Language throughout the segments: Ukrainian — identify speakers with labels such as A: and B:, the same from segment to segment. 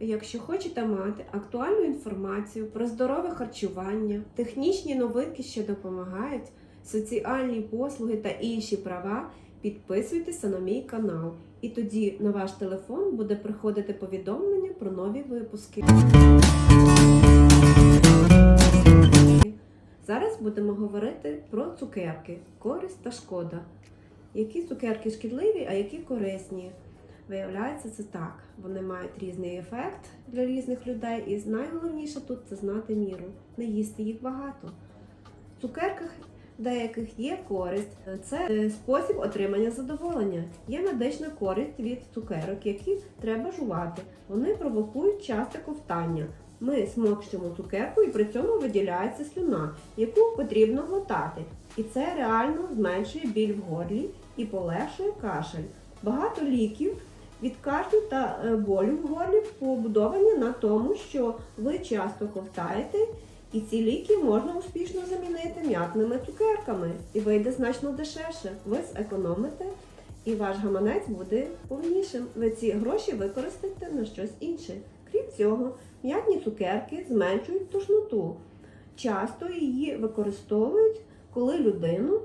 A: Якщо хочете мати актуальну інформацію про здорове харчування, технічні новинки, що допомагають, соціальні послуги та інші права, підписуйтеся на мій канал. І тоді на ваш телефон буде приходити повідомлення про нові випуски. Зараз будемо говорити про цукерки, користь та шкода. Які цукерки шкідливі, а які корисні. Виявляється, це так. Вони мають різний ефект для різних людей, і найголовніше тут це знати міру, не їсти їх багато. В цукерках деяких є користь. Це спосіб отримання задоволення. Є медична користь від цукерок, які треба жувати. Вони провокують часте ковтання. Ми смокчемо цукерку і при цьому виділяється слюна, яку потрібно глотати. І це реально зменшує біль в горлі і полегшує кашель. Багато ліків від кашлю та е, болю в горлі побудовані на тому, що ви часто ковтаєте, і ці ліки можна успішно замінити м'ятними цукерками, і вийде значно дешевше. Ви зекономите, і ваш гаманець буде повнішим. Ви ці гроші використаєте на щось інше. Крім цього, м'ятні цукерки зменшують тошноту. Часто її використовують, коли людину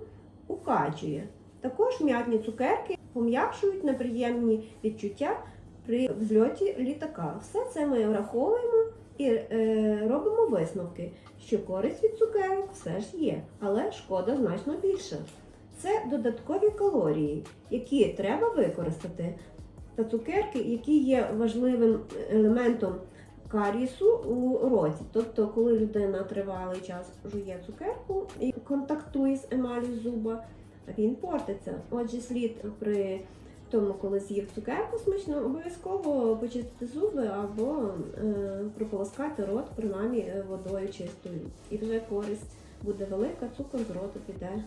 A: укачує. Також м'ятні цукерки пом'якшують неприємні відчуття при взльоті літака. Все це ми враховуємо і е, робимо висновки, що користь від цукерок все ж є, але шкода значно більша. Це додаткові калорії, які треба використати. Та цукерки, які є важливим елементом карісу у роті. Тобто, коли людина тривалий час жує цукерку і контактує з емаллю зуба, він портиться. Отже, слід при тому, коли з'їв цукерку смачно, обов'язково почистити зуби або е, прополоскати рот, принаймні е, водою чистою. І вже користь буде велика, цукор з роту піде.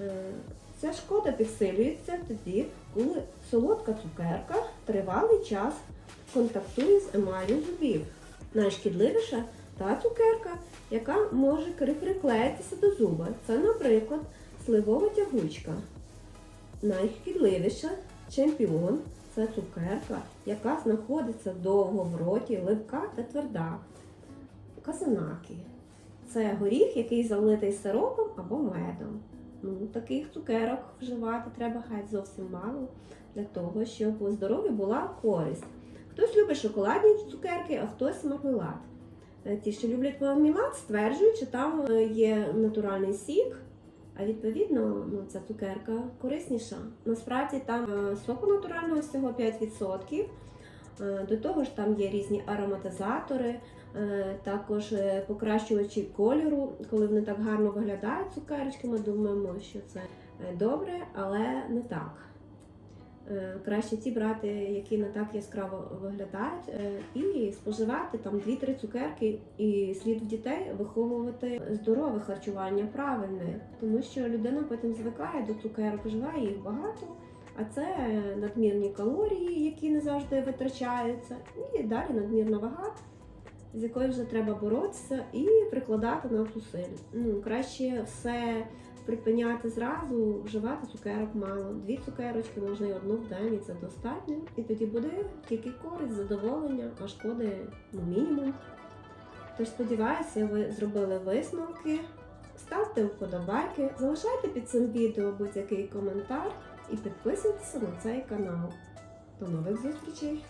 A: Е, Ця шкода підсилюється тоді, коли солодка цукерка тривалий час контактує з емаллю зубів. Найшкідливіша та цукерка, яка може приклеїтися до зуба. Це, наприклад, сливова тягучка. Найшкідливіша чемпіон це цукерка, яка знаходиться довго в роті, липка та тверда. Казанаки. Це горіх, який залитий сиропом або медом. Ну, таких цукерок вживати треба геть зовсім мало для того, щоб у здоров'ю була користь. Хтось любить шоколадні цукерки, а хтось мармелад. Е, Ті, що люблять мармелад, стверджують, що там е, є натуральний сік, а відповідно ну, ця цукерка корисніша. Насправді там е, соку натурального всього 5%. Е, До того ж, там є різні ароматизатори, е, також покращувачі кольору. Коли вони так гарно виглядають цукерочки, ми думаємо, що це добре, але не так. Е, Краще ті брати, які не так яскраво виглядають, е, і споживати там 2-3 цукерки, і слід в дітей виховувати здорове харчування, правильне, тому що людина потім звикає до цукерок, вживає їх багато. А це надмірні калорії, які не завжди витрачаються, і далі надмірна вага, з якою вже треба боротися і прикладати на зусиль. Ну, краще все припиняти зразу, вживати цукерок мало. Дві цукерочки можна і одну в день, і це достатньо. І тоді буде тільки користь, задоволення, а шкоди ну, мінімум. Тож сподіваюся, ви зробили висновки. Ставте вподобайки, залишайте під цим відео будь-який коментар і підписуйтеся на цей канал. До нових зустрічей!